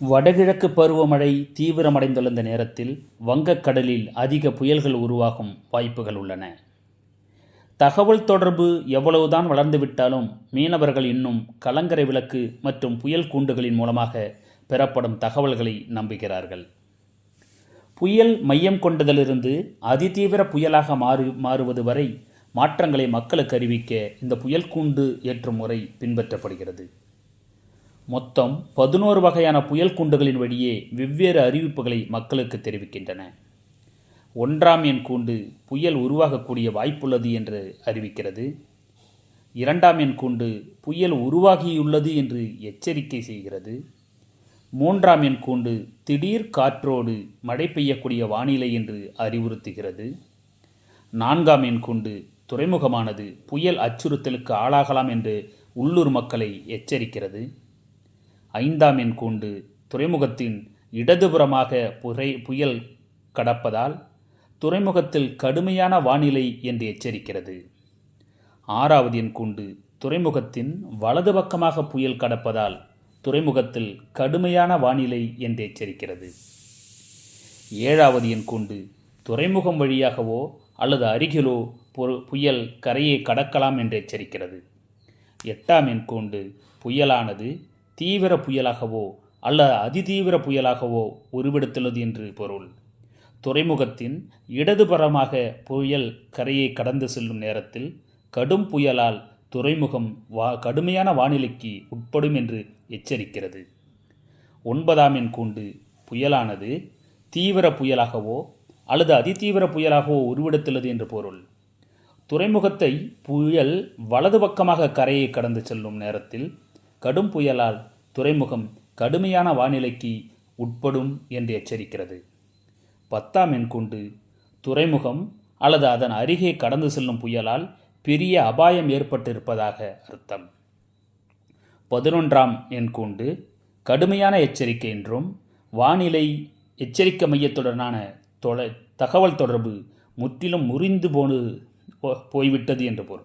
வடகிழக்கு பருவமழை தீவிரமடைந்துள்ள இந்த நேரத்தில் வங்கக்கடலில் அதிக புயல்கள் உருவாகும் வாய்ப்புகள் உள்ளன. தகவல் தொடர்பு எவ்வளவுதான் வளர்ந்துவிட்டாலும் மீனவர்கள் இன்னும் கலங்கரை விளக்கு மற்றும் புயல் கூண்டுகளின் மூலமாக பெறப்படும் தகவல்களை நம்புகிறார்கள். புயல் மையம் கொண்டதிலிருந்து அதிதீவிர புயலாக மாறு மாறுவது வரை மாற்றங்களை மக்களுக்கு அறிவிக்க இந்த புயல் கூண்டு ஏற்றும் முறை பின்பற்றப்படுகிறது. மொத்தம் பதினோரு வகையான புயல் கூண்டுகளின் வழியே வெவ்வேறு அறிவிப்புகளை மக்களுக்கு தெரிவிக்கின்றன. ஒன்றாம் எண் கூண்டு புயல் உருவாகக்கூடிய வாய்ப்புள்ளது என்று அறிவிக்கிறது. இரண்டாம் எண் கூண்டு புயல் உருவாகியுள்ளது என்று எச்சரிக்கை செய்கிறது. மூன்றாம் எண் கூண்டு திடீர் காற்றோடு மழை பெய்யக்கூடிய வானிலை என்று அறிவுறுத்துகிறது. நான்காம் எண் கூண்டு துறைமுகமானது புயல் அச்சுறுத்தலுக்கு ஆளாகலாம் என்று உள்ளூர் மக்களை எச்சரிக்கிறது. ஐந்தாம் எண் கூண்டு துறைமுகத்தின் இடதுபுறமாக புரை புயல் கடப்பதால் துறைமுகத்தில் கடுமையான வானிலை என்று எச்சரிக்கிறது. ஆறாவது எண் கூண்டு துறைமுகத்தின் வலது பக்கமாக புயல் கடப்பதால் துறைமுகத்தில் கடுமையான வானிலை என்று எச்சரிக்கிறது. ஏழாவது எண் கூண்டு துறைமுகம் வழியாகவோ அல்லது அருகிலோ பொரு- புயல் கரையை கடக்கலாம் என்று எச்சரிக்கிறது. எட்டாம் எண் கூண்டு புயலானது தீவிர புயலாகவோ அல்லது அதிதீவிர புயலாகவோ உருவெடுத்துள்ளது என்று பொருள். துறைமுகத்தின் இடதுபுறமாக புயல் கரையை கடந்து செல்லும் நேரத்தில் கடும் புயலால் துறைமுகம் வா கடுமையான வானிலைக்கு உட்படும் என்று எச்சரிக்கிறது. ஒன்பதாம் எண் கூண்டு புயலானது தீவிர புயலாகவோ அல்லது அதிதீவிர புயலாகவோ உருவெடுத்துள்ளது என்று பொருள். துறைமுகத்தை புயல் வலது பக்கமாக கரையை கடந்து செல்லும் நேரத்தில் கடும் புயலால் துறைமுகம் கடுமையான வானிலைக்கு உட்படும் என்று எச்சரிக்கிறது. பத்தாம் எண்கொண்டு துறைமுகம் அல்லது அதன் அருகே கடந்து செல்லும் புயலால் பெரிய அபாயம் ஏற்பட்டிருப்பதாக அர்த்தம். பதினொன்றாம் எண்கூண்டு கடுமையான எச்சரிக்கை என்றும் வானிலை எச்சரிக்கை மையத்துடனான தொலை தகவல் தொடர்பு முற்றிலும் முறிந்து போனு போ- போய்விட்டது என்று பொருள்.